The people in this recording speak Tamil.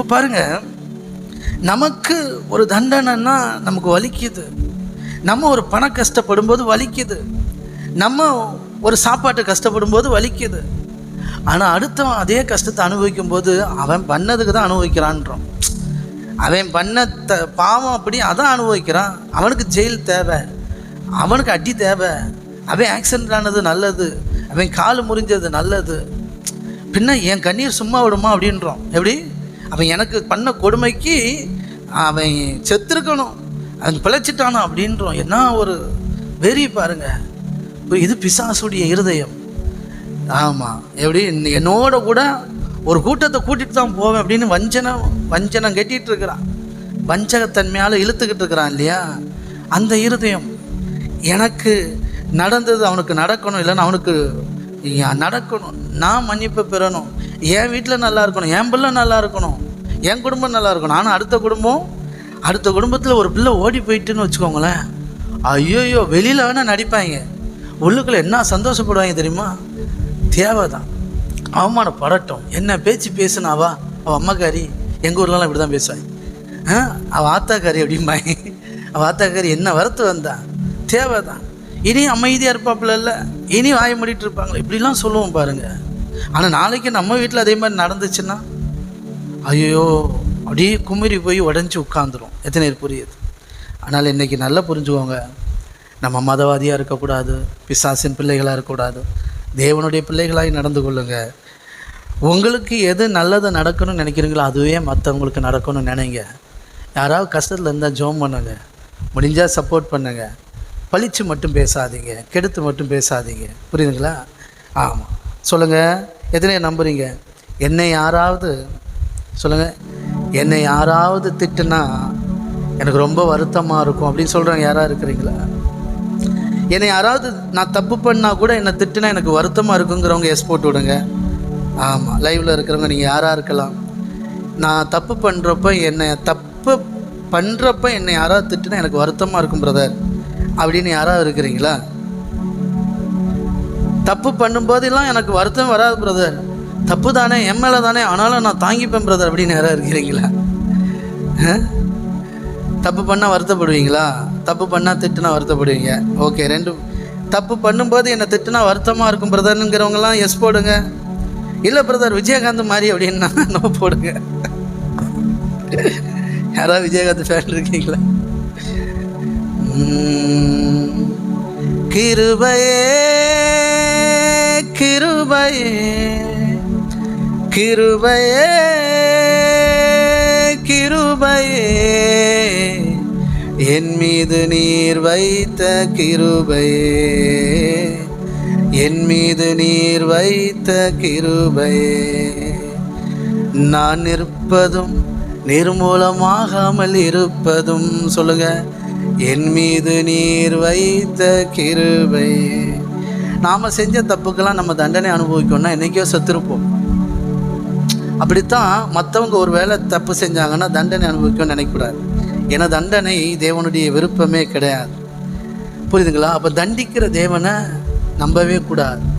இப்போ பாருங்க நமக்கு ஒரு தண்டனைன்னா நமக்கு வலிக்குது. நம்ம ஒரு பண கஷ்டப்படும் போது வலிக்குது. நம்ம ஒரு சாப்பாட்டு கஷ்டப்படும் போது வலிக்குது. ஆனால் அடுத்தவன் அதே கஷ்டத்தை அனுபவிக்கும் போது அவன் பண்ணதுக்கு தான் அனுபவிக்கிறான்றோம். அவன் பண்ண த பாவம் அப்படி அதான் அனுபவிக்கிறான். அவனுக்கு ஜெயில் தேவை. அவனுக்கு அடி தேவை. அவன் ஆக்சிடென்ட் ஆனது நல்லது. அவன் கால் முறிஞ்சது நல்லது. பின்ன என் கண்ணீர் சும்மா விடுமா அப்படின்றோம். எப்படி? அவன் எனக்கு பண்ண கொடுமைக்கு அவன் செத்துருக்கணும். அவன் பிழைச்சிட்டானோ அப்படின்றோம். என்ன ஒரு வெறி பாருங்க. இது பிசாசுடைய இருதயம். ஆமாம் எப்படி? என்னோட கூட ஒரு கூட்டத்தை கூட்டிகிட்டு தான் போவேன் அப்படின்னு வஞ்சனம் வஞ்சனம் கட்டிகிட்டு இருக்கிறான் வஞ்சகத்தன்மையால் இழுத்துக்கிட்டு இருக்கிறான் இல்லையா? அந்த இருதயம். எனக்கு நடந்தது அவனுக்கு நடக்கணும் இல்லைன்னா அவனுக்கு நடக்கணும். நான் மன்னிப்பு பெறணும். என் வீட்டில் நல்லா இருக்கணும் என் பிள்ளை நல்லா இருக்கணும் என் குடும்பம் நல்லா இருக்கணும். ஆனால் அடுத்த குடும்பம் அடுத்த குடும்பத்தில் ஒரு பிள்ளை ஓடி போயிட்டுன்னு வச்சுக்கோங்களேன். ஐயோயோ வெளியில் வேணால் நடிப்பாங்க. உள்ளுக்குள்ளே என்ன சந்தோஷப்படுவாங்க தெரியுமா? தேவைதான். அவமானப்படட்டும். என்ன பேச்சு பேசுனாவா? அவள் அம்மாக்காரி எங்கள் ஊர்லலாம் இப்படி தான் பேசுவாங்க. ஆ அவள் ஆத்தாக்காரி அப்படிம்பாங்க. அவள் ஆத்தாக்காரி என்ன வரத்து வந்தா? தேவைதான். இனி அமைதியாக இருப்பாப்புல இல்லை? இனி வாய மூடிட்டு இருப்பாங்களே? இப்படிலாம் சொல்லுவோம் பாருங்கள் ஆனால் நாளைக்கு நம்ம வீட்டில் அதே மாதிரி நடந்துச்சுன்னா ஐயோ அப்படியே குமிரி போய் உடஞ்சி உட்காந்துரும் எத்தனை பேர் புரியுது? ஆனால் இன்றைக்கி நல்லா புரிஞ்சுக்கோங்க. நம்ம மதவாதியாக இருக்கக்கூடாது பிசாசின் பிள்ளைகளாக இருக்கக்கூடாது தேவனுடைய பிள்ளைகளாக நடந்து கொள்ளுங்க. உங்களுக்கு எது நல்லது நடக்கணும்னு நினைக்கிறீங்களோ அதுவே மற்றவங்களுக்கு நடக்கணும்னு நினைங்க. யாராவது கஷ்டத்தில் இருந்தால் ஜோம் பண்ணுங்க. முடிஞ்சால் சப்போர்ட் பண்ணுங்க. பழிச்சு மட்டும் பேசாதீங்க. கெடுத்து மட்டும் பேசாதீங்க. புரியுதுங்களா? ஆமாம் சொல்லுங்கள் எத்தனை நம்புறீங்க? என்னை யாராவது சொல்லுங்கள் என்னை யாராவது திட்டுனா எனக்கு ரொம்ப வருத்தமாக இருக்கும் அப்படின்னு சொல்கிறவங்க யாராக இருக்கிறீங்களா? என்னை யாராவது நான் தப்பு பண்ணால் கூட என்னை திட்டுனா எனக்கு வருத்தமாக இருக்குங்கிறவங்க எஸ் போட்டு விடுங்க. ஆமாம் லைவில் இருக்கிறவங்க நீங்கள் யாராக இருக்கலாம். நான் தப்பு பண்ணுறப்ப என்னை தப்பு பண்ணுறப்ப என்னை யாராவது திட்டுனா எனக்கு வருத்தமாக இருக்கும் பிரதர் அப்படின்னு யாராவது இருக்கிறீங்களா? தப்பு பண்ணும்போதெல்லாம் எனக்கு வருத்தம் வராது பிரதர் தப்பு தானே என் மேலே தானே ஆனாலும் நான் தாங்கிப்பேன் பிரதர் அப்படின்னு யாராவது இருக்கிறீங்களா? ஆ? தப்பு பண்ணால் வருத்தப்படுவீங்களா? தப்பு பண்ணால் திட்டுனா வருத்தப்படுவீங்க. ஓகே ரெண்டு தப்பு பண்ணும்போது என்னை திட்டுனா வருத்தமாக இருக்கும் பிரதர்னுங்கிறவங்கலாம் எஸ் போடுங்க. இல்லை பிரதர் விஜயகாந்த் மாதிரி அப்படின்னா நோ போடுங்க. யாராவது விஜயகாந்த் ஃபேன் இருக்கீங்களா? கிருபையே கிருபையே கிருபையே கிருபையே. என் மீது நீர் வைத்த கிருபையே என் மீது நீர் வைத்த கிருபையே. நான் இருப்பதும் நிர்மூலமாகாமல் இருப்பதும் சொல்லுங்க என் மீது நீர் வைத்த கிருபை நாம் செஞ்ச தப்புக்கெல்லாம் நம்ம தண்டனை அனுபவிக்கணும்னா என்றைக்கோ செத்துருப்போம். அப்படித்தான் மற்றவங்க ஒரு வேளை தப்பு செஞ்சாங்கன்னா தண்டனை அனுபவிக்கணும்னு நினைக்கக்கூடாது. ஏன்னா தண்டனை தேவனுடைய விருப்பமே கிடையாது. புரியுதுங்களா? அப்போ தண்டிக்கிற தேவனை நம்பவே கூடாது.